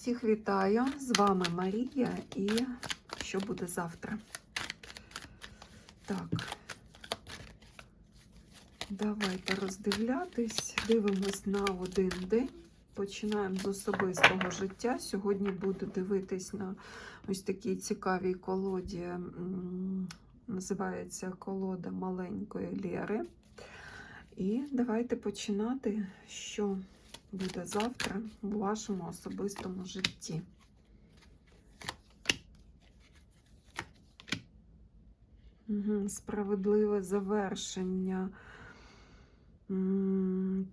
Всіх вітаю! З вами Марія і що буде завтра? Так, давайте роздивлятись. Дивимось на один день. Починаємо з особистого життя. Сьогодні буду дивитись на ось такій цікавій колоді. Називається колода маленької Лєри. І давайте починати, що буде завтра у вашому особистому житті. Справедливе завершення.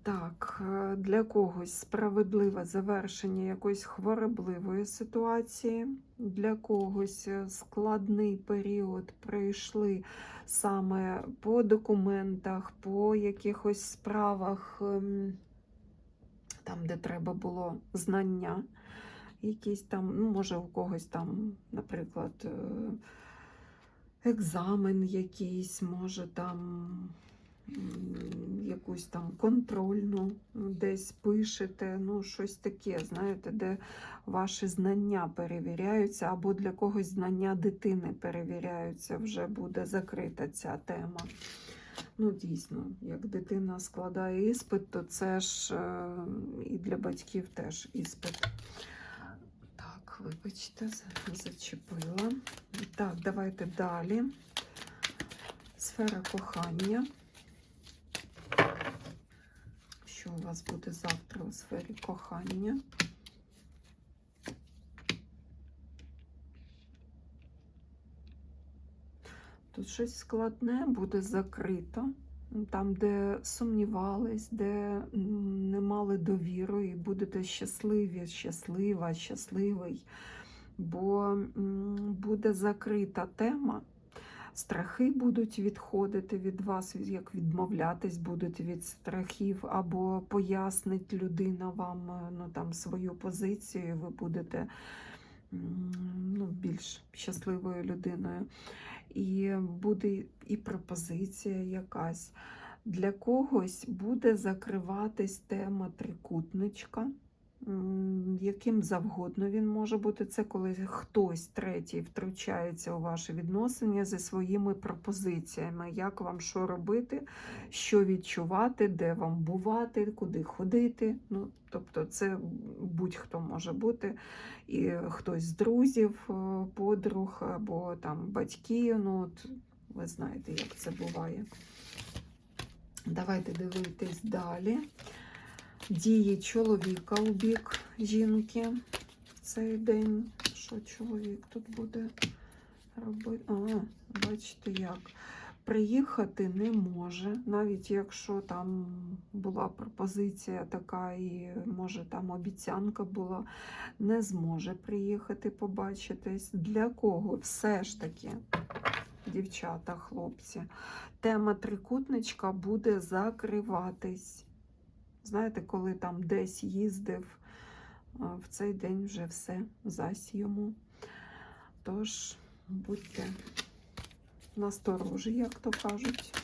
Так, е, для когось справедливе завершення якоїсь хворобливої ситуації, для когось е, складний період пройшли саме по документах, по якихось справах, ем, там, де треба було знання, якісь там, ну, може, у когось там, наприклад, е, екзамен якийсь, може там якусь там контрольну десь пишете, ну, щось таке, знаєте, де ваші знання перевіряються, або для когось знання дитини перевіряються, вже буде закрита ця тема. Ну, дійсно, як дитина складає іспит, то це ж е, і для батьків теж іспит. Так, вибачте, за- зачепила. Так, давайте далі. Сфера кохання. Що у вас буде завтра у сфері кохання? Тут щось складне буде закрито. Там, де сумнівались, де не мали довіру, і будете щасливі, щаслива, щасливий, бо буде закрита тема. Страхи будуть відходити від вас, як відмовлятись будуть від страхів, або пояснить людина вам е, ну, там, свою позицію, і ви будете ну, більш щасливою людиною. І буде і пропозиція якась. Для когось буде закриватись тема трикутничка, яким завгодно він може бути. Це коли хтось третій втручається у ваші відносини зі своїми пропозиціями, як вам що робити, що відчувати, де вам бувати, куди ходити. Ну, тобто, це будь-хто може бути. І хтось з друзів, е, подруг або там батьки. Ну, от, ви знаєте, як це буває. Давайте дивитись далі. Дії чоловіка у бік жінки в цей день. Що чоловік тут буде робити? А, бачите як. Приїхати не може, навіть якщо там була пропозиція така, і може там обіцянка була, не зможе приїхати побачитись. Для кого все ж таки, дівчата, хлопці, тема трикутничка буде закриватись. Знаєте, коли там десь їздив, в цей день вже все зась йому. Тож будьте насторожі, як то кажуть.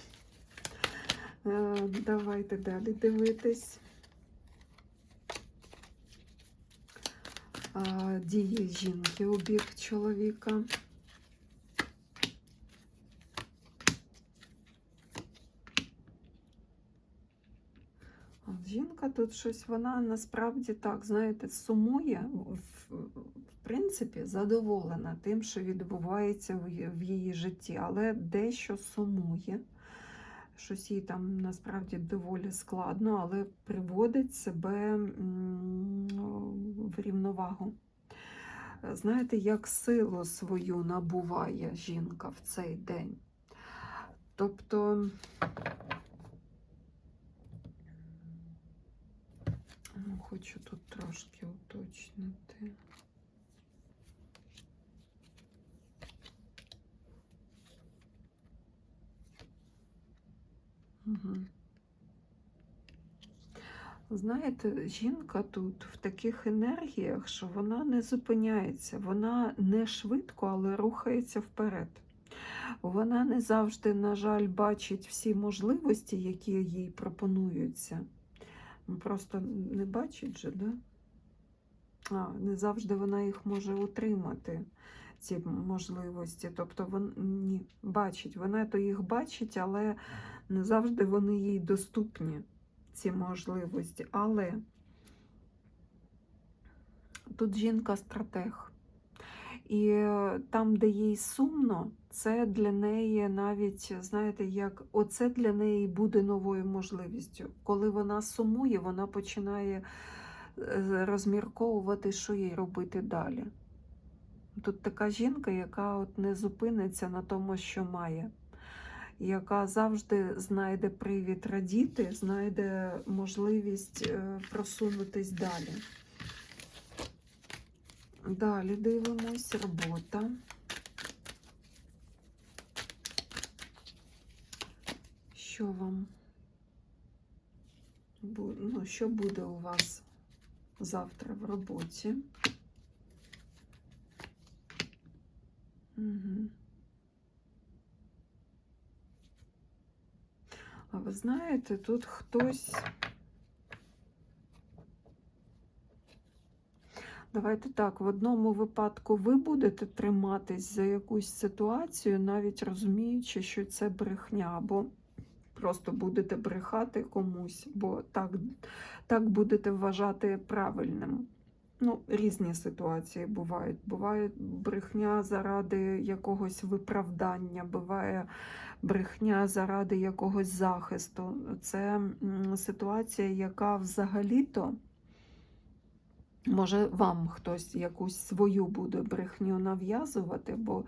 Е, Давайте далі дивитись. Дії жінки у бік чоловіка. От Жінка тут щось, вона насправді так, знаєте, сумує, в, в принципі, задоволена тим, що відбувається в, в її житті, але дещо сумує. Щось їй там насправді доволі складно, але приводить себе в рівновагу. Знаєте, як силу свою набуває жінка в цей день. Тобто. Ну, Хочу тут трошки уточнити. Знаєте, жінка тут в таких енергіях, що вона не зупиняється, вона не швидко, але рухається вперед. Вона не завжди, на жаль, бачить всі можливості, які їй пропонуються. Просто не бачить же, да? а, не завжди вона їх може утримати, ці можливості. Тобто вон, ні, бачить, вона то їх бачить, але не завжди вони їй доступні, ці можливості. Але тут жінка стратег. І е, там, де їй сумно, це для неї навіть, знаєте, як оце для неї буде новою можливістю. Коли вона сумує, вона починає е, розмірковувати, що їй робити далі. Тут така жінка, яка от не зупиниться на тому, що має, яка завжди знайде привід радіти, знайде можливість е, просунутись далі. Далі дивимось, робота. Що вам ну, що буде у вас завтра в роботі? Угу. А ви знаєте, тут хтось. Давайте так, в одному випадку ви будете триматись за якусь ситуацію, навіть розуміючи, що це брехня, або просто будете брехати комусь, бо так, так будете вважати правильним. Ну, різні ситуації бувають. Буває брехня заради якогось виправдання, буває брехня заради якогось захисту. Це ситуація, яка взагалі-то. Може, вам хтось якусь свою буде брехню нав'язувати, бо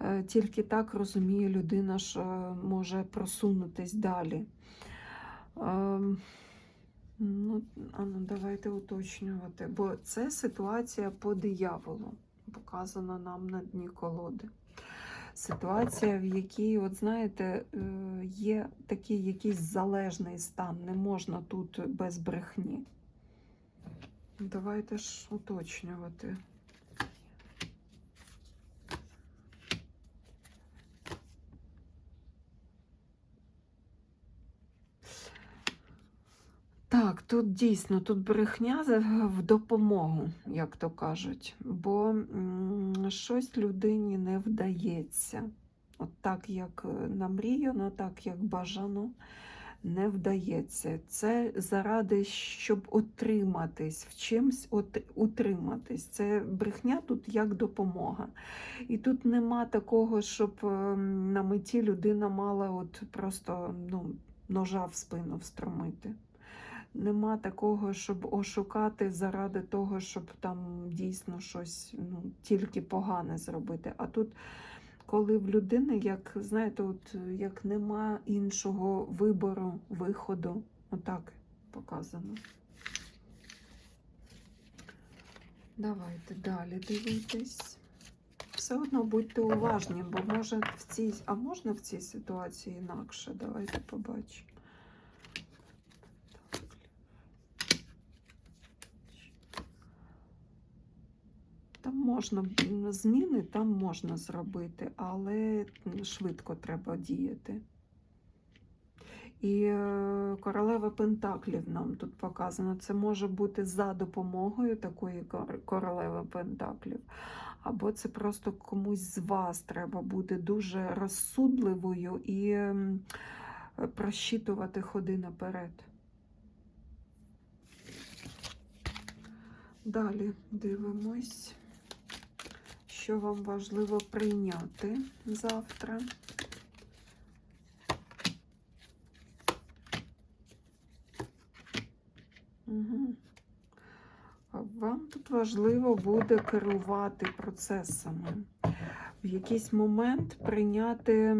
е, тільки так розуміє людина, що може просунутись далі. Ем, ну, а ну, давайте уточнювати, бо це ситуація по дияволу, показана нам на дні колоди. Ситуація, в якій, от знаєте, е, є такий якийсь залежний стан, не можна тут без брехні. Давайте ж уточнювати. Так, тут дійсно тут брехня в допомогу, як то кажуть, бо щось людині не вдається. От так, як е, намріяно, так як бажано, не вдається. Це заради, щоб утриматись, в чимсь от, утриматись. Це брехня тут як допомога. І тут нема такого, щоб ем, на меті людина мала от просто ну, ножа в спину встромити. Нема такого, щоб ошукати заради того, щоб там дійсно щось ну, тільки погане зробити. А тут, коли в людини, як знаєте, от як нема іншого вибору, виходу, отак показано. Давайте далі дивитись. Все одно будьте уважні, бо може в цій, а можна в цій ситуації інакше? Давайте побачимо. Там можна зміни, там можна зробити, але швидко треба діяти. І е, королева Пентаклів нам тут показано. Це може бути за допомогою такої королеви Пентаклів. Або це просто комусь з вас треба бути дуже розсудливою і просчитувати ходи наперед. Далі дивимось, що вам важливо прийняти завтра. Угу. Вам тут важливо буде керувати процесами. В якийсь момент прийняти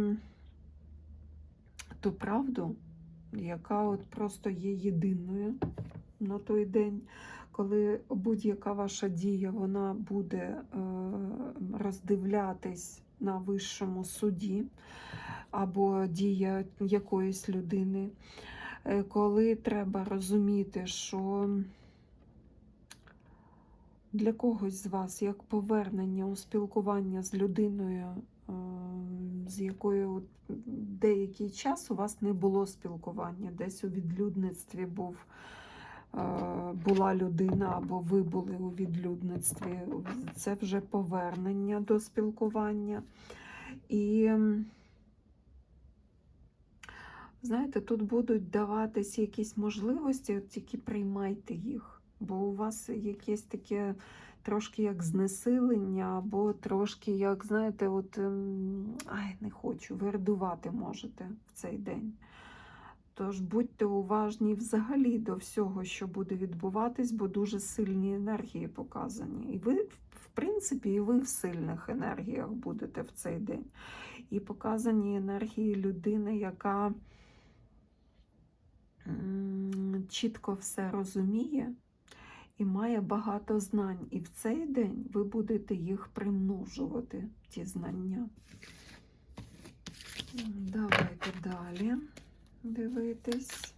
ту правду, яка от просто є єдиною на той день, коли будь-яка ваша дія вона буде е, роздивлятись на вищому суді або дія якоїсь людини, Е, коли треба розуміти, що для когось з вас як повернення у спілкування з людиною, е, з якою деякий час у вас не було спілкування, десь у відлюдництві був була людина або ви були у відлюдництві. Це вже повернення до спілкування. І знаєте, тут будуть даватись якісь можливості, тільки приймайте їх, бо у вас якесь таке трошки як знесилення, або трошки, як, знаєте, от ем, ай, не хочу, вердувати можете в цей день. Тож будьте уважні взагалі до всього, що буде відбуватись, бо дуже сильні енергії показані. І ви, в принципі, і ви в сильних енергіях будете в цей день. І показані енергії людини, яка чітко все розуміє і має багато знань. І в цей день ви будете їх примножувати, ті знання. Давайте далі дивитись.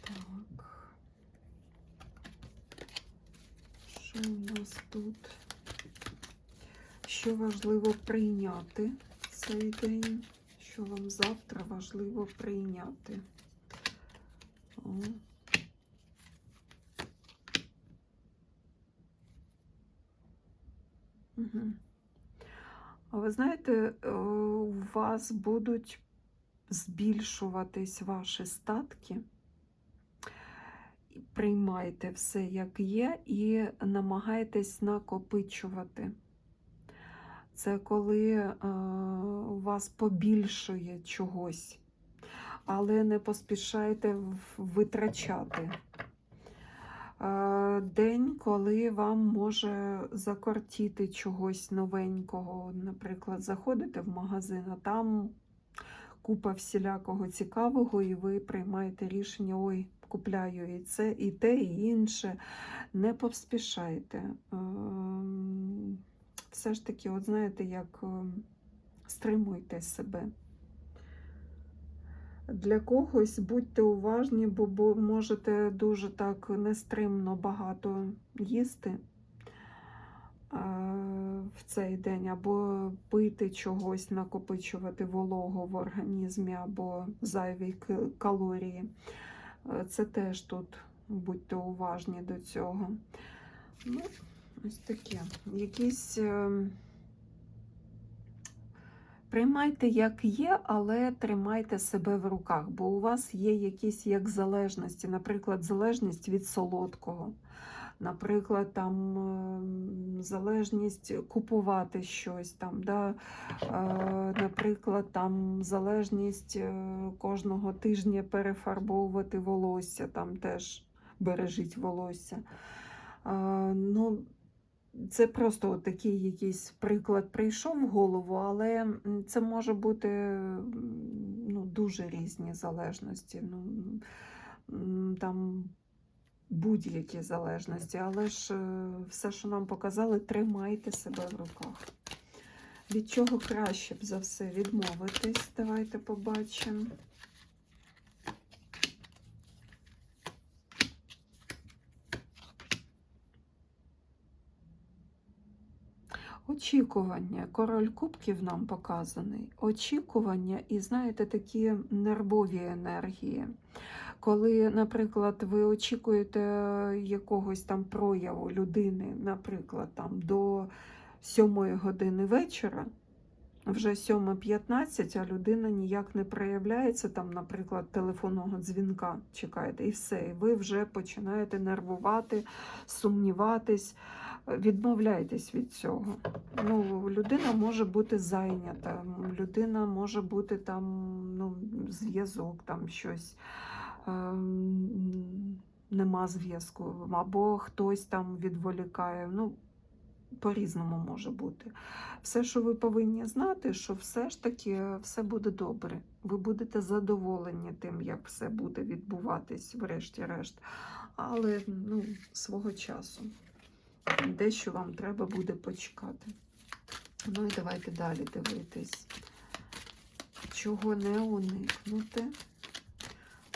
Так. Що у нас тут? Що важливо прийняти цей день? Що вам завтра важливо прийняти? О. Угу. Ви знаєте, е, у вас будуть збільшуватись ваші статки. Приймайте все, як є, і намагайтесь накопичувати. Це коли е, у вас побільшує чогось, але не поспішайте витрачати. Е, День, коли вам може закортіти чогось новенького. Наприклад, заходите в магазин, а там купа всілякого цікавого, і ви приймаєте рішення: ой, купляю і це, і те, і інше. Не поспішайте. Ем, Все ж таки, от знаєте, як ем, стримуйте себе. Для когось будьте уважні, бо, можете дуже так нестримно багато їсти е, в цей день, або пити чогось, накопичувати вологу в організмі, або зайві калорії. Е, Це теж тут будьте уважні до цього. Ну, ось таке. Якісь. Приймайте, як є, але тримайте себе в руках, бо у вас є якісь як залежності, наприклад, залежність від солодкого, наприклад, там ем, залежність купувати щось, там, да? е, наприклад, там залежність е, кожного тижня перефарбовувати волосся, там теж бережіть волосся. Е, ну, це просто от такий якийсь приклад прийшов в голову, але це може бути ну, дуже різні залежності. Ну, там будь-які залежності, але ж е, все, що нам показали, тримайте себе в руках. Від чого краще б за все відмовитись? Давайте побачимо. Очікування. Король кубків нам показаний. Очікування і, знаєте, такі нервові енергії. Коли, наприклад, ви очікуєте якогось там прояву людини, наприклад, там до 7 години вечора, вже 7.15, а людина ніяк не проявляється, там, наприклад, телефонного дзвінка чекаєте, і все. І ви вже починаєте нервувати, сумніватись. Відмовляйтесь від цього. Ну, людина може бути зайнята, людина може бути там ну, зв'язок, там щось ем, нема зв'язку, або хтось там відволікає. Ну, по-різному може бути. Все, що ви повинні знати, що все ж таки все буде добре. Ви будете задоволені тим, як все буде відбуватись, врешті-решт. Але ну, свого часу. Дещо вам треба буде почекати. Ну і давайте далі дивитись. Чого не уникнути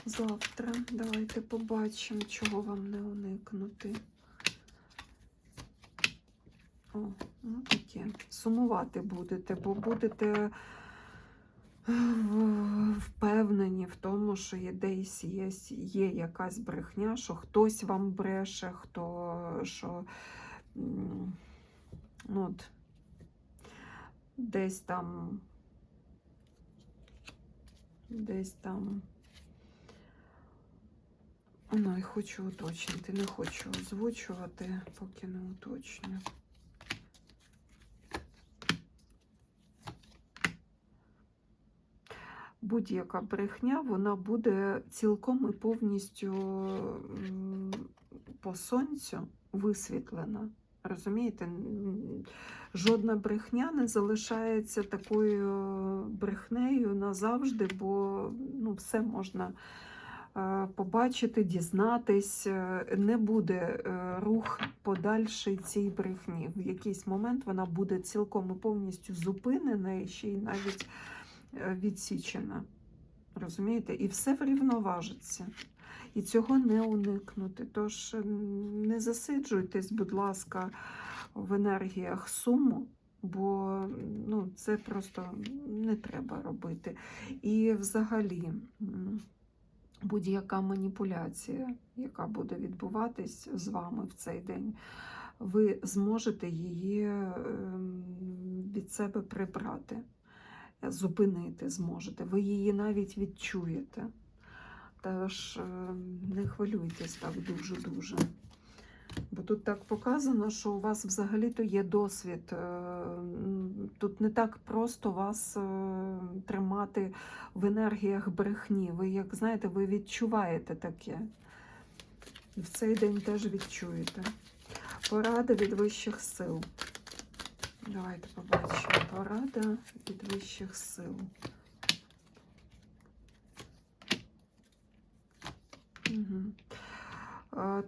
завтра. Давайте побачимо, чого вам не уникнути. О, ну таке. Сумувати будете, бо будете впевнені в тому, що є десь є, є якась брехня, що хтось вам бреше, хто що ну, от, десь там, десь там. Ну, і хочу уточнити, не хочу озвучувати, поки не уточню. Будь-яка брехня, вона буде цілком і повністю по сонцю висвітлена. Розумієте? Жодна брехня не залишається такою брехнею назавжди, бо ну, все можна е, побачити, дізнатись. Е, Не буде е, рух подальший цій брехні. В якийсь момент вона буде цілком і повністю зупинена і ще й навіть відсічена. Розумієте? І все врівноважиться. І цього не уникнути. Тож не засиджуйтесь, будь ласка, в енергіях суму, бо ну, це просто не треба робити. І взагалі. Будь-яка маніпуляція, яка буде відбуватись з вами в цей день, ви зможете її ем, від себе прибрати, зупинити зможете. Ви її навіть відчуєте. Тож ем, не хвилюйтесь так дуже-дуже. Бо тут так показано, що у вас взагалі-то є досвід. Е, Тут не так просто вас е, тримати в енергіях брехні. Ви, як знаєте, ви відчуваєте таке. В цей день теж відчуєте. Порада від вищих сил. Давайте побачимо. Порада від вищих сил. Угу.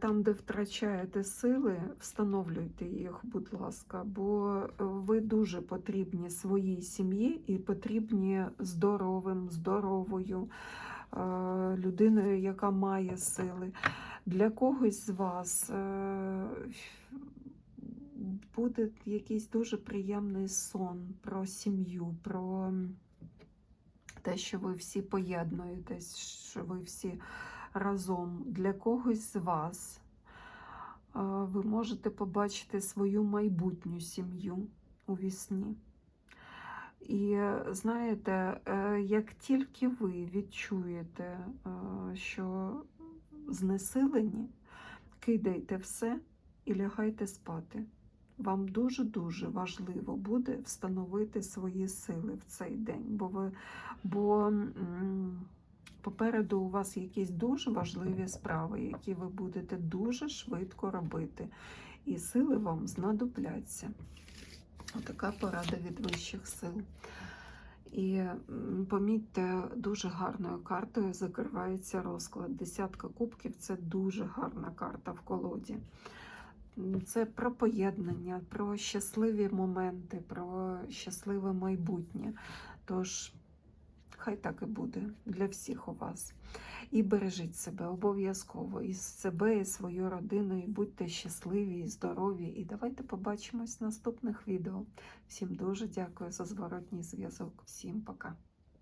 Там, де втрачаєте сили, встановлюйте їх, будь ласка, бо е, ви дуже потрібні своїй сім'ї і потрібні здоровим, здоровою людиною, яка має сили. Для когось з вас е, буде якийсь дуже приємний сон про сім'ю, про те, що ви всі поєднуєтесь, що ви всі разом. Для когось з вас е, ви можете побачити свою майбутню сім'ю у вісні. І знаєте, е, як тільки ви відчуєте, е, що знесилені, кидайте все і лягайте спати. Вам дуже-дуже важливо буде встановити свої сили в цей день, бо ви бо попереду у вас якісь дуже важливі справи, які ви будете дуже швидко робити, і сили вам знадобляться. Отака порада від вищих сил. І помітьте, дуже гарною картою закривається розклад. Десятка кубків це дуже гарна карта в колоді. Це про поєднання, про щасливі моменти, про щасливе майбутнє. Тож, хай так і буде для всіх у вас. І бережіть себе обов'язково, і себе, і свою родину, і будьте щасливі, і здорові. І давайте побачимось в наступних відео. Всім дуже дякую за зворотній зв'язок. Всім пока.